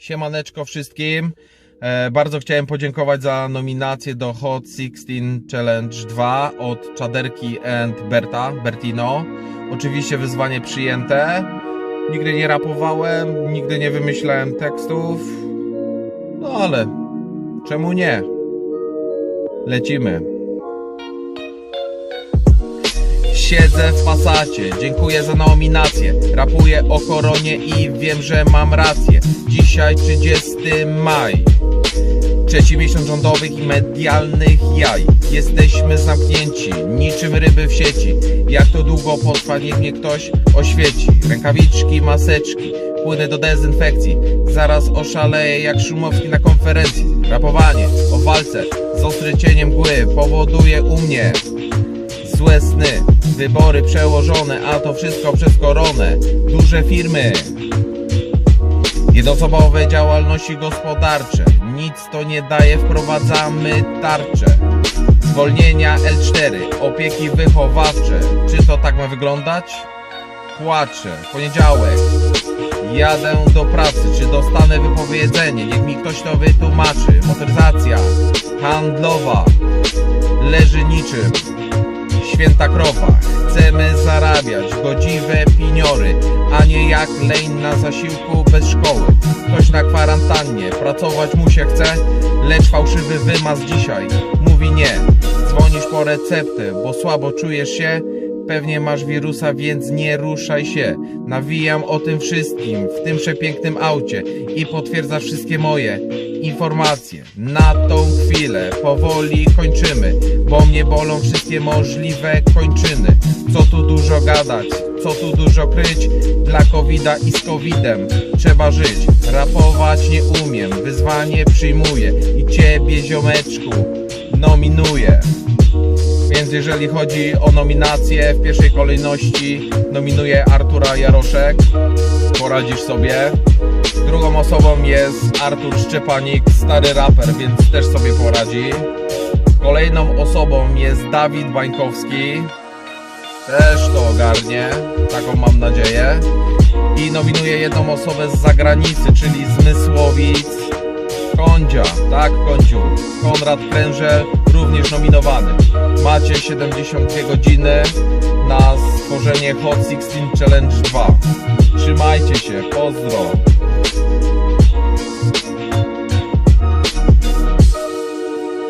Siemaneczko wszystkim. E, bardzo chciałem podziękować za nominację do Hot 16 Challenge 2 od Czaderki and Berta, Bertino. Oczywiście wyzwanie przyjęte. Nigdy nie rapowałem, nigdy nie wymyślałem tekstów. No ale czemu nie? Lecimy. Siedzę w pasacie, dziękuję za nominację. Rapuję o koronie i wiem, że mam rację. Dzisiaj 30 maj. Trzeci miesiąc rządowych i medialnych jaj. Jesteśmy zamknięci, niczym ryby w sieci. Jak to długo potrwa, niech mnie ktoś oświeci. Rękawiczki, maseczki, płynę do dezynfekcji. Zaraz oszaleję jak Szumowski na konferencji. Rapowanie o walce z ostrym cieniem mgły powoduje u mnie złe sny, wybory przełożone, a to wszystko przez koronę. Duże firmy, jednoosobowe działalności gospodarcze, nic to nie daje, wprowadzamy tarcze. Zwolnienia L4, opieki wychowawcze, czy to tak ma wyglądać? Płaczę, poniedziałek, jadę do pracy, czy dostanę wypowiedzenie, niech mi ktoś to wytłumaczy. Motoryzacja handlowa leży niczym święta krowa. Chcemy zarabiać godziwe piniory, a nie jak leń na zasiłku bez szkoły. Ktoś na kwarantannie, pracować mu się chce, lecz fałszywy wymaz dzisiaj mówi nie. Dzwonisz po receptę, bo słabo czujesz się, pewnie masz wirusa, więc nie ruszaj się. Nawijam o tym wszystkim w tym przepięknym aucie i potwierdza wszystkie moje informacje. Na tą chwilę powoli kończymy, bo mnie bolą wszystkie możliwe kończyny. Co tu dużo gadać, co tu dużo kryć, dla covida i z covidem trzeba żyć. Rapować nie umiem, wyzwanie przyjmuję i ciebie ziomeczku nominuję. Więc jeżeli chodzi o nominację, w pierwszej kolejności nominuję Artura Jaroszek. Poradzisz sobie. Drugą osobą jest Artur Szczepanik, stary raper, więc też sobie poradzi. Kolejną osobą jest Dawid Bańkowski. Też to ogarnie, taką mam nadzieję. I nominuję jedną osobę z zagranicy, czyli Zmysłowic. Kondzia, tak Kondziu. Konrad Prężel, również nominowany. Macie 72 godziny na stworzenie Hot 16 Challenge 2. Trzymajcie się, pozdro.